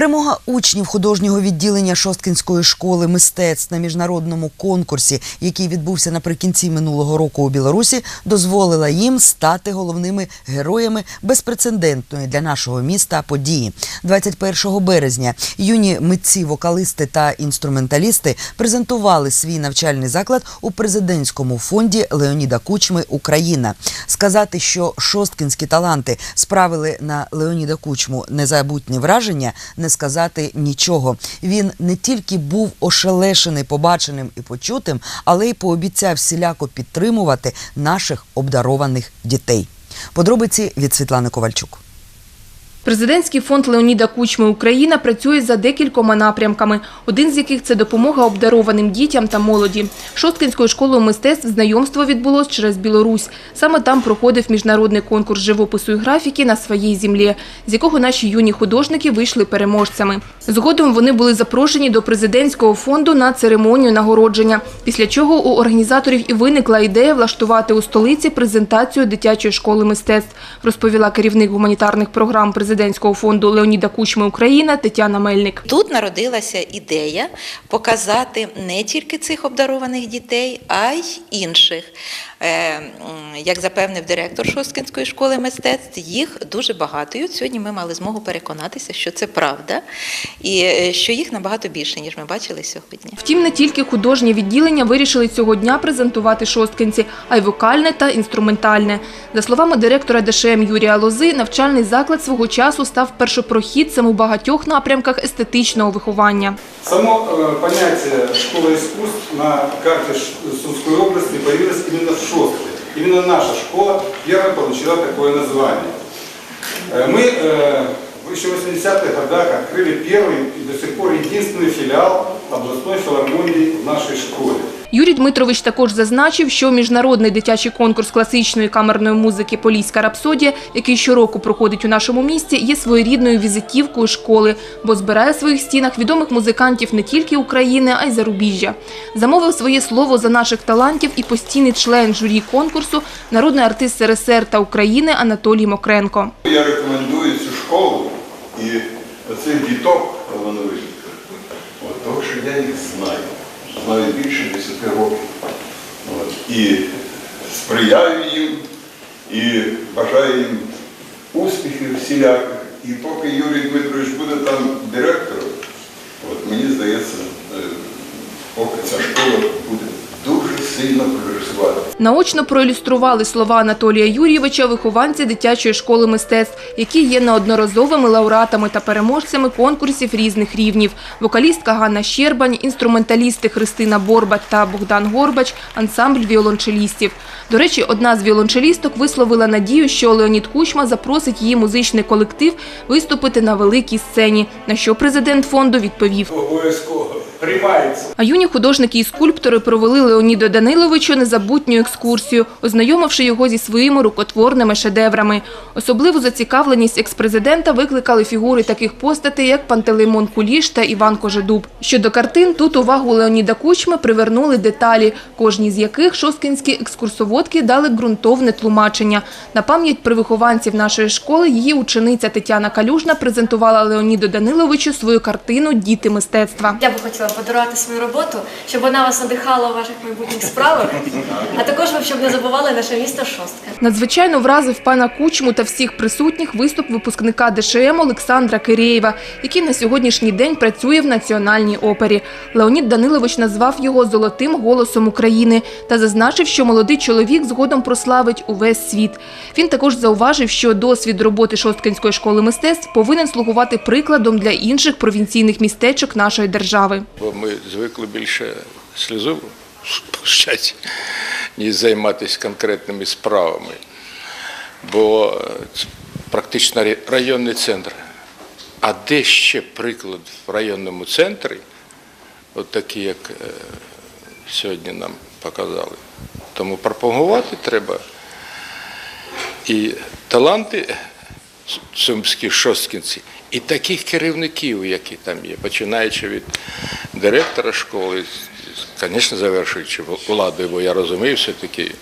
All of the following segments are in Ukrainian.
Перемога учнів художнього відділення Шосткинської школи мистецтв на міжнародному конкурсі, який відбувся наприкінці минулого року у Білорусі, дозволила їм стати головними героями безпрецедентної для нашого міста події. 21 березня юні митці, вокалисти та інструменталісти презентували свій навчальний заклад у президентському фонді Леоніда Кучми Україна. Сказати, що шосткінські таланти справили на Леоніда Кучму незабутні враження, не сказати нічого. Він не тільки був ошелешений побаченим і почутим, але й пообіцяв всіляко підтримувати наших обдарованих дітей. Подробиці від Світлани Ковальчук. Президентський фонд Леоніда Кучми Україна працює за декількома напрямками, один з яких це допомога обдарованим дітям та молоді. Шосткинською школою мистецтв знайомство відбулось через Білорусь. Саме там проходив міжнародний конкурс живопису і графіки на своїй землі, з якого наші юні художники вийшли переможцями. Згодом вони були запрошені до президентського фонду на церемонію нагородження, після чого у організаторів і виникла ідея влаштувати у столиці презентацію дитячої школи мистецтв, розповіла керівник гуманітарних програм президентського фонду Леоніда Кучми Україна Тетяна Мельник. Тут народилася ідея показати не тільки цих обдарованих дітей, а й інших. Е, Як запевнив директор Шосткинської школи мистецтв, їх дуже багато. І от сьогодні ми мали змогу переконатися, що це правда, і е, що їх набагато більше, ніж ми бачили сьогодні. Втім, не тільки художнє відділення вирішили цього дня презентувати шосткинці, а й вокальне та інструментальне. За словами директора ДШМ Юрія Лози, навчальний заклад свого часу став першопрохідцем у багатьох напрямках естетичного виховання. Само э, понятие школа искусств на карте Ш- Сумской области появилось именно в Шостке. Именно наша школа первая получила такое название. Э, Мы э, в еще 80-х годах открыли первый и до сих пор единственный филиал областной филармонии в нашей школе. Юрій Дмитрович також зазначив, що міжнародний дитячий конкурс класичної камерної музики Поліська рапсодія, який щороку проходить у нашому місті, є своєрідною візитівкою школи, бо збирає в своїх стінах відомих музикантів не тільки України, а й зарубіжжя. Замовив своє слово за наших талантів і постійний член журі конкурсу, народний артист СРСР та України Анатолій Мокренко. Я рекомендую І сприяю їм, і бажаю їм успіхів всіляких. І поки Юрій Дмитрович буде там директором, от, мені здається, е, поки ця школа буде сильно прогресувати. Наочно проілюстрували слова Анатолія Юрійовича вихованці дитячої школи мистецтв, які є неодноразовими лауреатами та переможцями конкурсів різних рівнів. Вокалістка Ганна Щербань, інструменталісти Христина Борбат та Богдан Горбач, ансамбль віолончелістів. До речі, одна з віолончелісток висловила надію, що Леонід Кучма запросить її музичний колектив виступити на великій сцені, на що президент фонду відповів. Обов'язково приймається. А юні художники і скульптори провели Леоніду Даниловичу незабутню екскурсію, ознайомивши його зі своїми рукотворними шедеврами. Особливу зацікавленість експрезидента викликали фігури таких постатей, як Пантелеймон Куліш та Іван Кожедуб. Щодо картин, тут увагу Леоніда Кучми привернули деталі, кожній з яких шосткінські екскурсоводки дали ґрунтовне тлумачення. На пам'ять про вихованців нашої школи її учениця Тетяна Калюжна презентувала Леоніду Даниловичу свою картину Діти мистецтва. Я би хотіла подарувати свою роботу, щоб вона вас надихала у ваших майбутніх справах, а також щоб не забували наше місто Шостка. Надзвичайно вразив пана Кучму та всіх присутніх виступ випускника ДШМ Олександра Кирєєва, який на сьогоднішній день працює в Національній опері. Леонід Данилович назвав його золотим голосом України та зазначив, що молодий чоловік згодом прославить увесь світ. Він також зауважив, що досвід роботи Шосткинської школи мистецтв повинен слугувати прикладом для інших провінційних містечок нашої держави. Бо ми звикли більше сльозу пущати, ніж займатися конкретними справами. Бо це практично районний центр. А де ще приклад в районному центрі, от такі, як е, сьогодні нам показали. Тому пропагувати треба і таланти сумські шосткінці, і таких керівників, які там є, починаючи від директора школи, звісно, завершуючи владою, бо я розумію все-таки,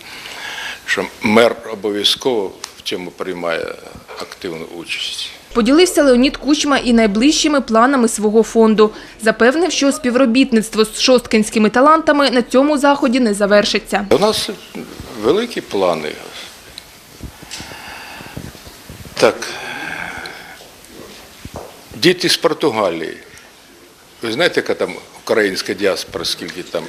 що мер обов'язково в цьому приймає активну участь. Поділився Леонід Кучма і найближчими планами свого фонду. Запевнив, що співробітництво з шосткинськими талантами на цьому заході не завершиться. У нас великі плани. Так. Діти з Португалії. Ви знаєте, яка там українська діаспора, скільки там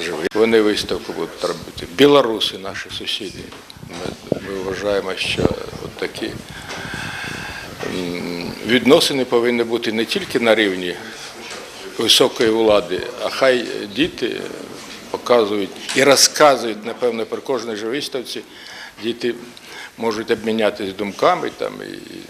живе? Вони виставку будуть робити. Білоруси, наші сусіди. Ми, ми вважаємо, що от такі відносини повинні бути не тільки на рівні високої влади, а хай діти показують і розказують, напевно, про кожній же виставці. Діти можуть обмінятися думками там,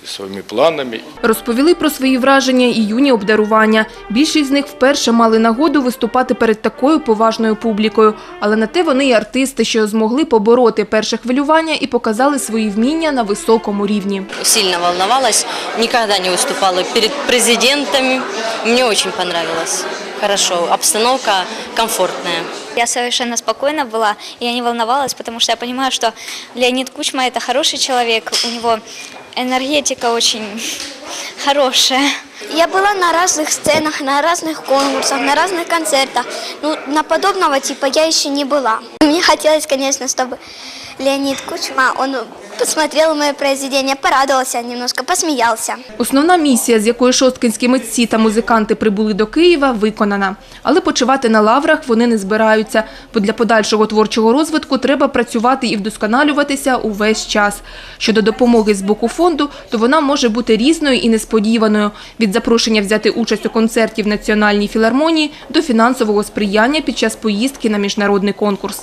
і своїми планами. Розповіли про свої враження і юні обдарування. Більшість з них вперше мали нагоду виступати перед такою поважною публікою. Але на те вони й артисти, що змогли побороти перше хвилювання і показали свої вміння на високому рівні. сильно волновалась, никогда не выступала перед президентами. Мне очень понравилось. Хорошо, обстановка комфортная. Я совершенно спокойна была, я не волновалась, потому что я понимаю, что Леонид Кучма – это хороший человек, у него энергетика очень хорошая. Я была на разных сценах, на разных конкурсах, на разных концертах. Ну, на подобного типа я еще не была. Мне хотелось, конечно, чтобы Леонид Кучма, он посмотрел мое произведение, порадовался немножко, посмеялся. Основна місія, з якою шосткинські митці та музиканти прибули до Києва, виконана. Але почивати на лаврах вони не збираються, бо для подальшого творчого розвитку треба працювати і вдосконалюватися увесь час. Щодо допомоги з боку фонду, то вона може бути різною і несподіваною – від запрошення взяти участь у концерті в Національній філармонії до фінансового сприяння під час поїздки на міжнародний конкурс.